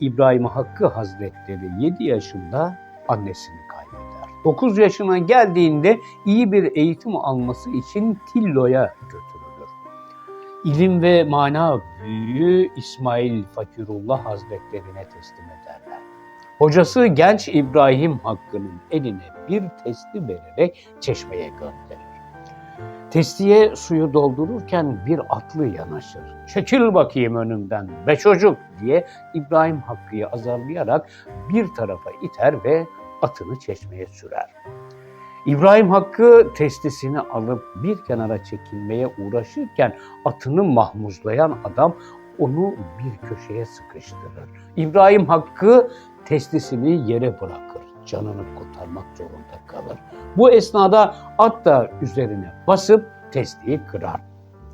İbrahim Hakkı Hazretleri 7 yaşında annesini kaybeder. 9 yaşına geldiğinde iyi bir eğitim alması için Tillo'ya götürülür. İlim ve mana büyüğü İsmail Fakirullah Hazretlerine teslim ederler. Hocası genç İbrahim Hakkı'nın eline bir testi vererek çeşmeye gönderir. Testiye suyu doldururken bir atlı yanaşır. Çekil bakayım önümden be çocuk diye İbrahim Hakkı'yı azarlayarak bir tarafa iter ve atını çeşmeye sürer. İbrahim Hakkı testisini alıp bir kenara çekilmeye uğraşırken atını mahmuzlayan adam onu bir köşeye sıkıştırır. İbrahim Hakkı testisini yere bırakır. Canını kurtarmak zorunda kalır. Bu esnada at da üzerine basıp testiyi kırar.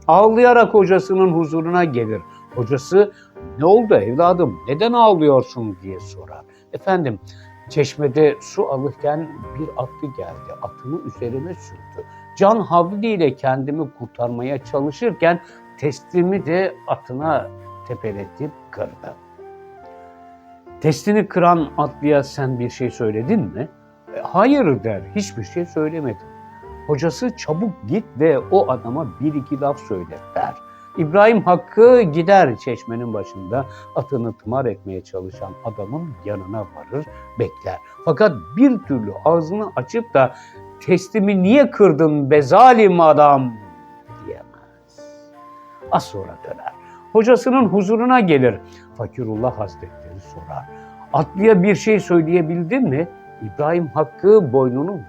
Ağlayarak hocasının huzuruna gelir. Hocası ne oldu evladım neden ağlıyorsun diye sorar. Efendim çeşmede su alırken bir atlı geldi. Atını üzerime sürdü. Can havliyle kendimi kurtarmaya çalışırken testimi de atına tepeletip kırdı. Testini kıran atlıya sen bir şey söyledin mi? "E, Hayır der, hiçbir şey söylemedim. Hocası çabuk git ve o adama bir iki laf söyle der. İbrahim Hakkı gider çeşmenin başında atını tımar etmeye çalışan adamın yanına varır, bekler. Fakat bir türlü ağzını açıp da testimi niye kırdın be zalim adam diyemez. Az sonra döner. Hocasının huzuruna gelir. Fakirullah Hazretleri sorar. Atlıya bir şey söyleyebildin mi? İbrahim Hakkı boynunu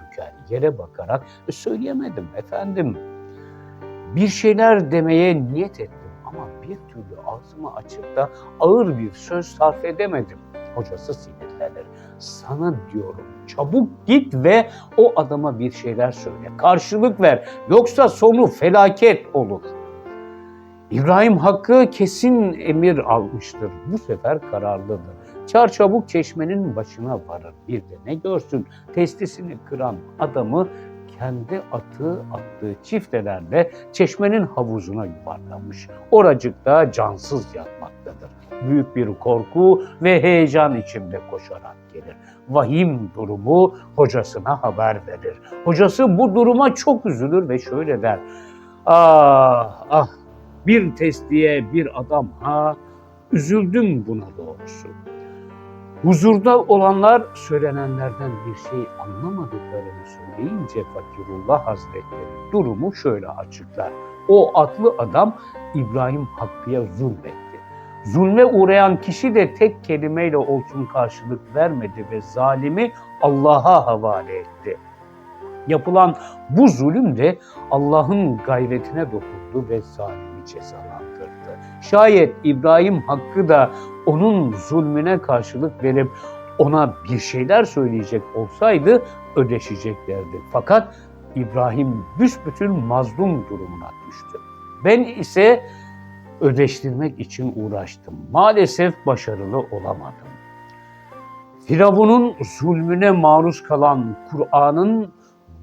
yere bakarak "E, söyleyemedim efendim. Bir şeyler demeye niyet ettim ama bir türlü ağzımı açıp da ağır bir söz sarf edemedim. Hocası sinirlenir. Sana diyorum çabuk git ve o adama bir şeyler söyle. Karşılık ver. Yoksa sonu felaket olur. İbrahim Hakkı kesin emir almıştır. Bu sefer kararlıdır. Çarçabuk çeşmenin başına varır. Bir de ne görsün testisini kıran adamı kendi atı attığı çiftelerle çeşmenin havuzuna yuvarlamış. Oracıkta cansız yatmaktadır. Büyük bir korku ve heyecan içinde koşarak gelir. Vahim durumu hocasına haber verir. Hocası bu duruma çok üzülür ve şöyle der. Ah ah bir testiye bir adam ha üzüldüm buna doğrusu. Huzurda olanlar söylenenlerden bir şey anlamadıklarını söyleyince Fakirullah Hazretleri durumu şöyle açıklar. O atlı adam İbrahim Hakkı'ya zulmetti. Zulme uğrayan kişi de tek kelimeyle olsun karşılık vermedi ve zalimi Allah'a havale etti. Yapılan bu zulüm de Allah'ın gayretine dokundu ve zalimi cezalandırdı. Şayet İbrahim Hakkı da onun zulmüne karşılık verip ona bir şeyler söyleyecek olsaydı ödeşeceklerdi. Fakat İbrahim büsbütün mazlum durumuna düştü. Ben ise ödeştirmek için uğraştım. Maalesef başarılı olamadım. Firavun'un zulmüne maruz kalan Kur'an'ın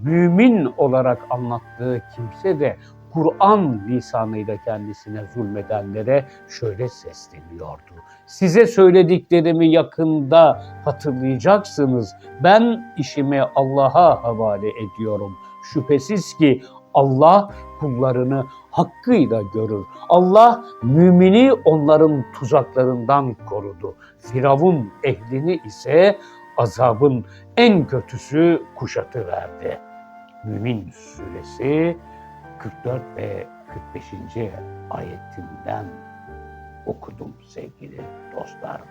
mümin olarak anlattığı kimse de Kur'an lisanıyla kendisine zulmedenlere şöyle sesleniyordu. Size söylediklerimi yakında hatırlayacaksınız. Ben işimi Allah'a havale ediyorum. Şüphesiz ki Allah kullarını hakkıyla görür. Allah mümini onların tuzaklarından korudu. Firavun ehlini ise azabın en kötüsü kuşatı verdi. Mümin suresi 44 ve 45. ayetinden okudum sevgili dostlar.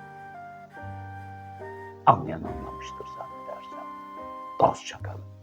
Anlayan anlamıştır zannedersem. Dostça kalın.